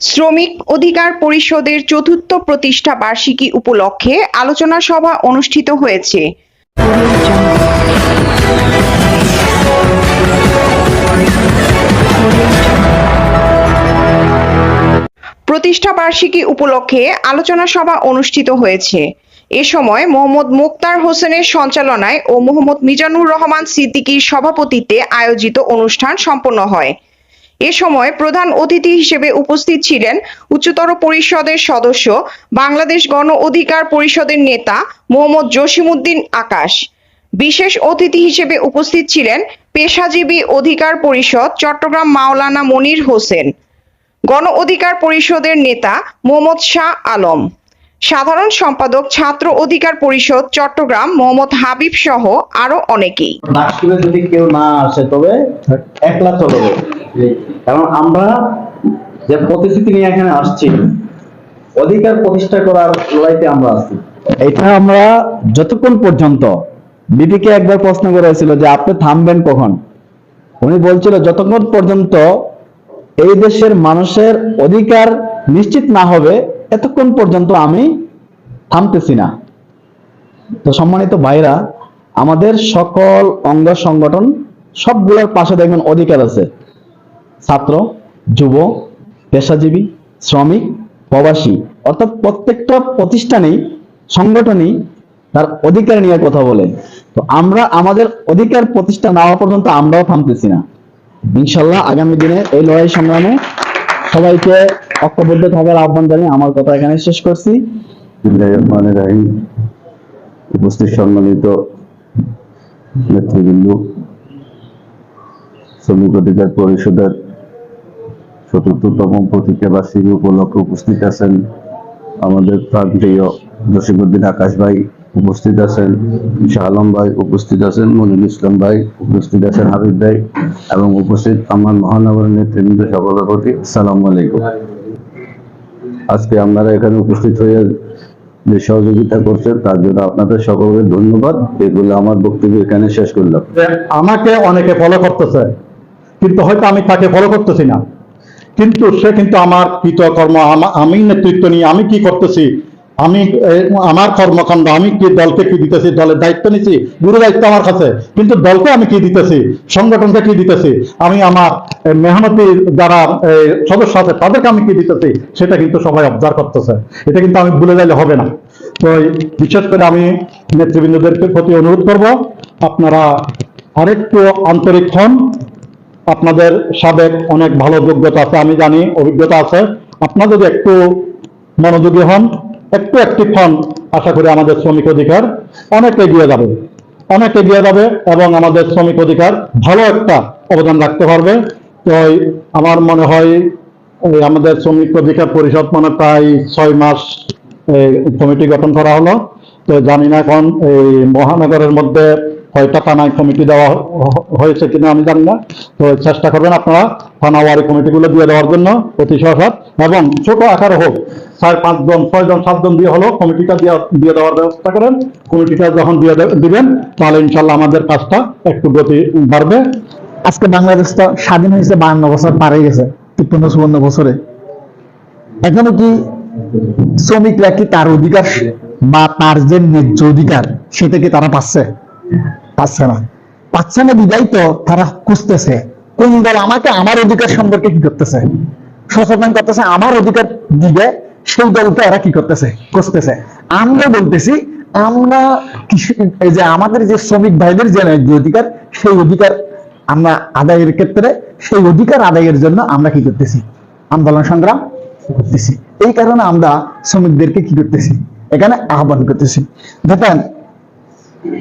শ্রমিক অধিকার পরিষদের চতুর্থ প্রতিষ্ঠা বার্ষিকী উপলক্ষে আলোচনা সভা অনুষ্ঠিত হয়েছে। প্রতিষ্ঠা বার্ষিকী উপলক্ষে আলোচনা সভা অনুষ্ঠিত হয়েছে। এ সময় মোহাম্মদ মুক্তার হোসেনের সঞ্চালনায় ও মোহাম্মদ মিজানুর রহমান সিদ্দিকীর সভাপতিত্বে আয়োজিত অনুষ্ঠান সম্পন্ন হয়। এ সময় প্রধান অতিথি হিসেবে উপস্থিত ছিলেন উচ্চতর পরিষদের সদস্য, বাংলাদেশ গণ অধিকার পরিষদের নেতা মোহাম্মদ জসিমউদ্দিন আকাশ। বিশেষ অতিথি হিসেবে উপস্থিত ছিলেন পেশাজীবী অধিকার পরিষদ চট্টগ্রাম মাওলানা মনির হোসেন। গণ অধিকার পরিষদের নেতা মোহাম্মদ শাহ আলম। সাধারণ সম্পাদক ছাত্র অধিকার পরিষদ চট্টগ্রাম মোহাম্মদ হাবিব সহ আরও অনেকেই। ডাকসুরে যদি কেউ না আসে তবে একলা চলবে কারণ আমরা যে প্রতিশ্রুতি নিয়ে এখানে আসছি অধিকার প্রতিষ্ঠা করার লড়াইতে আমরা আছি। এটা আমরা যতক্ষণ পর্যন্ত বিপিকে একবার প্রশ্ন করেছিল যে আপনি থামবেন কখন উনি বলছিল যতক্ষণ পর্যন্ত এই দেশের মানুষের অধিকার নিশ্চিত না হবে এতক্ষণ পর্যন্ত আমি থামতেছি না। তো সম্মানিত ভাইরা আমাদের সকল অঙ্গ সংগঠন সবগুলোর পাশে দেখবেন অধিকার আছে। ছাত্র, যুব, পেশাজীবী, শ্রমিক, প্রবাসী, অর্থাৎ প্রত্যেকটা প্রতিষ্ঠানেই, সংগঠনই তার অধিকার নিয়ে কথা বলে। তো আমরা আমাদের অধিকার প্রতিষ্ঠা না হওয়া পর্যন্ত আমরাও থামতেছি না। ইনশাল্লাহ আগামী দিনে এই লড়াই সংগ্রামে সবাইকে ঐক্যবদ্ধ থাকার আহ্বান জানিয়ে আমার কথা এখানে শেষ করছি। উপস্থিত সম্মানিত নেতৃবৃন্দ, শ্রমিক অধিকার পরিষদের চতুর্থতম প্রতিজ্ঞা বার্ষিকী উপলক্ষে উপস্থিত আছেন আমাদের প্রান্তীয় জসিমুদ্দিন আকাশ ভাই উপস্থিত আছেন, শাহ আলম ভাই উপস্থিত আছেন মনিরুল ইসলাম ভাই উপস্থিত আছেন, হাবিব ভাই, এবং উপস্থিত আমার মহানগরের নেতৃবৃন্দ সকলের প্রতি সালাম আলাইকুম। আজকে আপনারা এখানে উপস্থিত হয়ে যে সহযোগিতা করছেন, তার জন্য আপনাদের সকলকে ধন্যবাদ। এগুলো আমার বক্তব্য এখানে শেষ করলাম। আমাকে অনেকে ফলো করতেছে, কিন্তু হয়তো আমি তাকে ফলো করতেছি না। কিন্তু সে কিন্তু আমার কৃতকর্ম আমা- নেতৃত্ব নিয়ে আমি কি করতেছি? আমি আমার কর্মকাণ্ড, আমি কি দলকে কি দিতেছি? দলের দায়িত্ব নিছি? গুরু দায়িত্ব আমার কাছে। কিন্তু দলকে আমি কি দিতেছি? সংগঠনকে কি দিতেছি? আমি আমার মেহনতি যারা সদস্য আছে, তাদেরকে আমি কি দিতেছি? সেটা কিন্তু সবাই অবজার্ভ করতেছে। এটা কিন্তু আমি ভুলে গেলে হবে না। তো বিশেষ করে আমি নেতৃবৃন্দদের প্রতি অনুরোধ করব, আপনারা আরেকটু আন্তরিক হন। আপনাদের সাবেক অনেক ভালো যোগ্যতা আছে, আমি জানি অভিজ্ঞতা আছে। আপনারা যদি একটু মনোযোগী হন একটু অ্যাক্টিভ হন আশা করি আমাদের শ্রমিক অধিকার অনেক এগিয়ে যাবে। অনেক এগিয়ে যাবে এবং আমাদের শ্রমিক অধিকার ভালো একটা অবদান রাখতে পারবে। তো আমার মনে হয় আমাদের শ্রমিক অধিকার পরিষদ মানে প্রায় ছয় মাস কমিটি গঠন করা হলো। তো জানি না এখন এই মহানগরের মধ্যে কয়টা থানায় কমিটি দেওয়া হয়েছে কিনা আমি জানি না। তো চেষ্টা করবেন আপনারা থানাওয়ারি কমিটিগুলো দিয়ে দেওয়ার জন্য অতি সহসাত এবং ছোট আকারে হোক চার পাঁচজন ছয়জন সাতজন দিয়ে হলো, কমিটিটা দিয়ে দেওয়ার ব্যবস্থা করেন। কমিটিটা যখন দিয়ে দিবেন, তাহলে ইনশাল্লাহ আমাদের কাজটা একটু গতি বাড়বে। আজকে বাংলাদেশ তো স্বাধীন হয়েছে বান্ন বছর পার গেছে, তিপ্পান্ন, চুয়ান্ন বছরে। এখনও কি শ্রমিকরা কি তার অধিকার বা তার যে ন্যায্য অধিকার, সেটা কি তারা পাচ্ছে? পাচ্ছে না। পাচ্ছে না বিদায় তো তারা খুঁজতেছে, কোন দল আমাকে আমার অধিকার সম্পর্কে কি করতেছে? সচেতন করতেছে, আমার অধিকার দিবে সেই দলকে এরা কি করতেছে? খুঁজতেছে আমরা বলতেছি, আমরা যে আমাদের যে শ্রমিক ভাইদের যে অধিকার, সেই অধিকার আমরা আদায়ের ক্ষেত্রে, সেই অধিকার আদায়ের জন্য আমরা কি করতেছি? আন্দোলন সংগ্রাম করতেছি। এই কারণে আমরা শ্রমিকদেরকে কি করতেছি? এখানে আহ্বান করতেছি। দেখেন,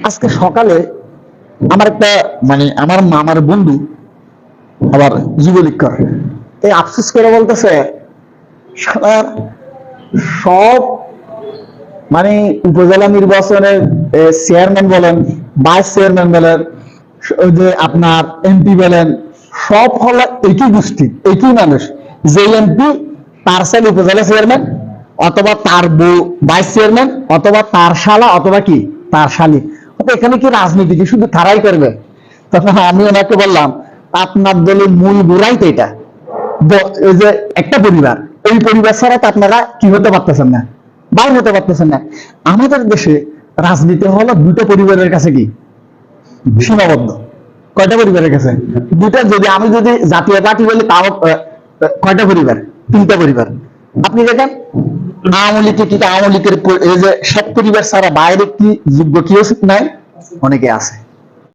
আজকে সকালে আমার একটা মানে আমার মামার বন্ধু আবার যুবলীগ এই আফসোস করে বলতেছে সব মানে উপজেলা নির্বাচনের চেয়ারম্যান বলেন ভাইস চেয়ারম্যান বলেন যে আপনার এমপি বলেন, সব হলো একই গোষ্ঠী, একই মানুষ। যে এমপি তার সাল উপজেলা চেয়ারম্যান অথবা তার বউ ভাইস চেয়ারম্যান অথবা তার শালা অথবা কি? তার শালী। এখানে কি রাজনীতি কি শুধু তারাই করবে? তখন আমি ওনাকে বললাম, আপনার দলের মূল গোড়াই তো এটা। যে একটা পরিবার এই পরিবার ছাড়া তো আপনারা কি হতে পারতেছেন না? বাইর হতে পারতেছেন না। আমাদের দেশে রাজনীতি হলো দুটো পরিবারের কাছে কি? সীমাবদ্ধ। কয়টা পরিবারের কাছে? দুটা যদি আমি যদি জাতীয় পার্টি বলি, তাও কয়টা পরিবার? তিনটা পরিবার। আপনি দেখেন, আওয়ামী লীগকে কি আওয়ামী লীগের এই যে সব পরিবার ছাড়া বাইরে কি যোগ্য কেউ নাই? অনেকে আছে।